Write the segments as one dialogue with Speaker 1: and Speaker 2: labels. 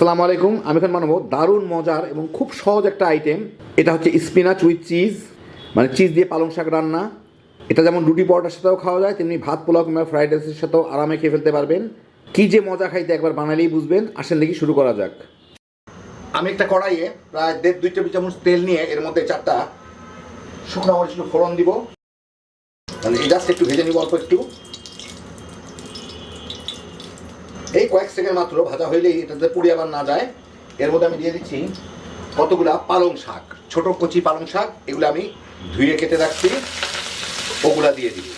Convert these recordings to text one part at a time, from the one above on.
Speaker 1: আসসালামু আলাইকুম। আমি এখন বানাবো দারুণ মজার এবং খুব সহজ একটা আইটেম এটা হচ্ছে স্পিনাচ উইথ চিজ মানে চিজ দিয়ে পালং শাক রান্না। এটা যেমন রুটি পরোটার সাথেও খাওয়া যায়, তেমনি ভাত, পোলাও কিংবা ফ্রাইড রাইসের সাথেও আরামে খেয়ে ফেলতে পারবেন। কী যে মজা খাইতে একবার বানালেই বুঝবেন। আসেন দেখি শুরু করা যাক। আমি একটা কড়াইয়ে প্রায় দেড় দুই টেবিল চামচ তেল নিয়ে এর মধ্যে চারটা শুকনো মরিচ ফোড়ন দিব। মানে জাস্ট একটু ভেজে নিব অল্প একটু। এই কয়েক সেকেন্ড মাত্র ভাজা হইলেই এটাতে পুড়ে আবার না যায়। এর মধ্যে আমি দিয়ে দিচ্ছি কতগুলা পালং শাক। ছোট কচি পালং শাক, এগুলো আমি ধুয়ে কেটে রাখছি। ওগুলা দিয়ে দিই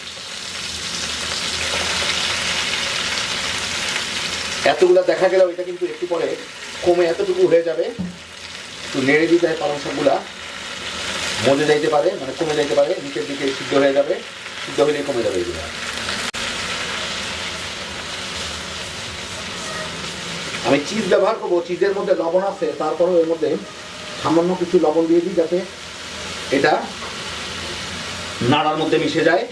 Speaker 1: এতগুলা দেখা গেলেও এটা কিন্তু একটু পরে কমে এতটুকু হয়ে যাবে। একটু নেড়ে দিতে হয় পালং শাকগুলা। মজে যাইতে পারে মানে কমে যাইতে পারে, নিচের দিকে সিদ্ধ হয়ে যাবে। সিদ্ধ হলে কমে যাবে এগুলা। আমি চিজ ব্যবহার করব চিজের মধ্যে লবণ আছে, তারপরেও এর মধ্যে সামান্য কিছু লবণ দিয়ে দিই যাতে এটা নাড়ার মধ্যে মিশে যায়।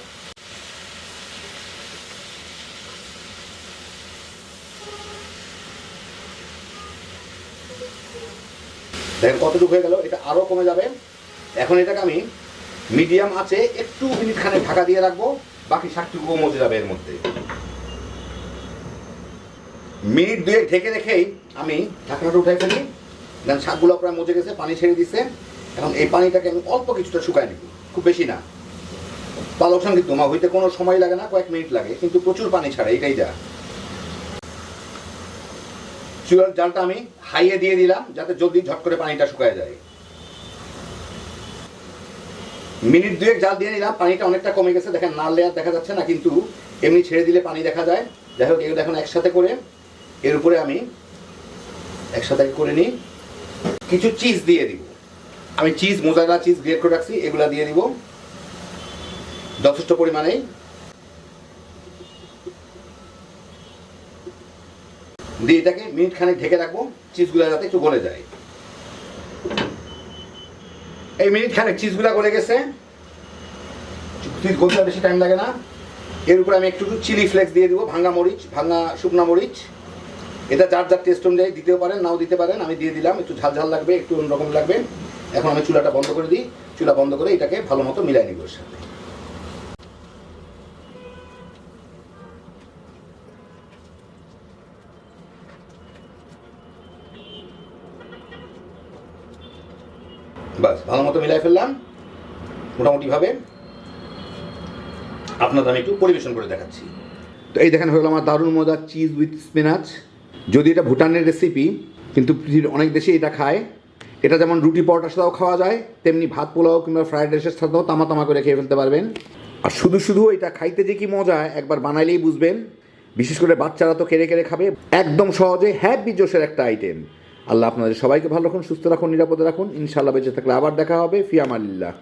Speaker 1: দেখেন কতটুকু হয়ে গেল, এটা আরও কমে যাবে। এখন এটাকে আমি মিডিয়াম আছে, একটু মিনিট খানে ঢাকা দিয়ে রাখব, বাকি শাকটুকুও মজে যাবে এর মধ্যে। মিনিট দুয়ে ঢেকে রেখেই আমি ঢাকনাটা উঠাই ফেলি। দেন শাকগুলো প্রায় মজে গেছে, পানি ছেড়ে দিছে। এখন এই পানিটাকে আমি অল্প কিছুটা শুকাই নিব, খুব বেশি না। পালক সংগীত তোমা হইতে কোনো সময় লাগে না, কয়েক মিনিট লাগে, কিন্তু প্রচুর পানি ছাড়ে এটাই যা। চুলার জালটা আমি হাইয়ে দিয়ে দিলাম, যাতে জলদি ঝট করে পানিটা শুকায় যায়। মিনিট দুয়েক জাল দিয়ে নিলাম, পানিটা অনেকটা কমে গেছে। দেখেন, নাল লেয়ার দেখা যাচ্ছে না, কিন্তু এমনি ছেড়ে দিলে পানি দেখা যায়। যাই হোক, এগুলো এখন একসাথে করে এর উপরে আমি একসাথে করে নিই। কিছু চিজ দিয়ে দিব। আমি চিজ মোজারেলা চিজ গ্রেড করে রাখছি, এগুলা দিয়ে দিব। যথেষ্ট পরিমাণেই। দিয়ে এটাকে মিনিট খানেক ঢেকে রাখব চিজগুলো যাতে একটু গলে যায়। এই মিনিট খানেক চিজগুলা গলে গেছে। চিজ গলতে বেশি টাইম লাগে না। এর উপরে আমি একটু চিলি ফ্লেক্স দিয়ে দিব ভাঙা মরিচ ভাঙা শুকনা মরিচ। এটা যার যার টেস্ট অনুযায়ী দিতেও পারেন, নাও দিতে পারেন, আমি দিয়ে দিলাম, একটু ঝাল ঝাল লাগবে, একটু অন্যরকম লাগবে। এখন আমি চুলাটা বন্ধ করে দিই, চুলা বন্ধ করে এটাকে ভালো মতো মিলাই নিব সাথে। বাস, ভালো মতো মিলাই ফেললাম, মোটামুটিভাবে। আপনাদের আমি একটু পরিবেশন করে দেখাচ্ছি। তো এই দেখেন হলো আমার দারুণ মজার চিজ উইথ স্পিনাচ যদি এটা ভুটানের রেসিপি কিন্তু পৃথিবীর অনেক দেশে এটা খায়, এটা যেমন রুটি পরোটার সাথেও খাওয়া যায়, তেমনি ভাত পোলাও কিংবা ফ্রাইড রাইসের সাথেও তামা তামা করে খেয়ে ফেলতে পারবেন। আর শুধু শুধু এটা খাইতে যে কি মজা, একবার বানাইলেই বুঝবেন। বিশেষ করে বাচ্চারা তো কেড়ে কেড়ে খাবে। একদম সহজে হ্যাপি জোশের একটা আইটেম আল্লাহ আপনাদের সবাইকে ভালো রাখুন, সুস্থ রাখুন, নিরাপদে রাখুন। ইনশাল্লাহ বেঁচে থাকলে আবার দেখা হবে। ফিয়ামালিল্লাহ।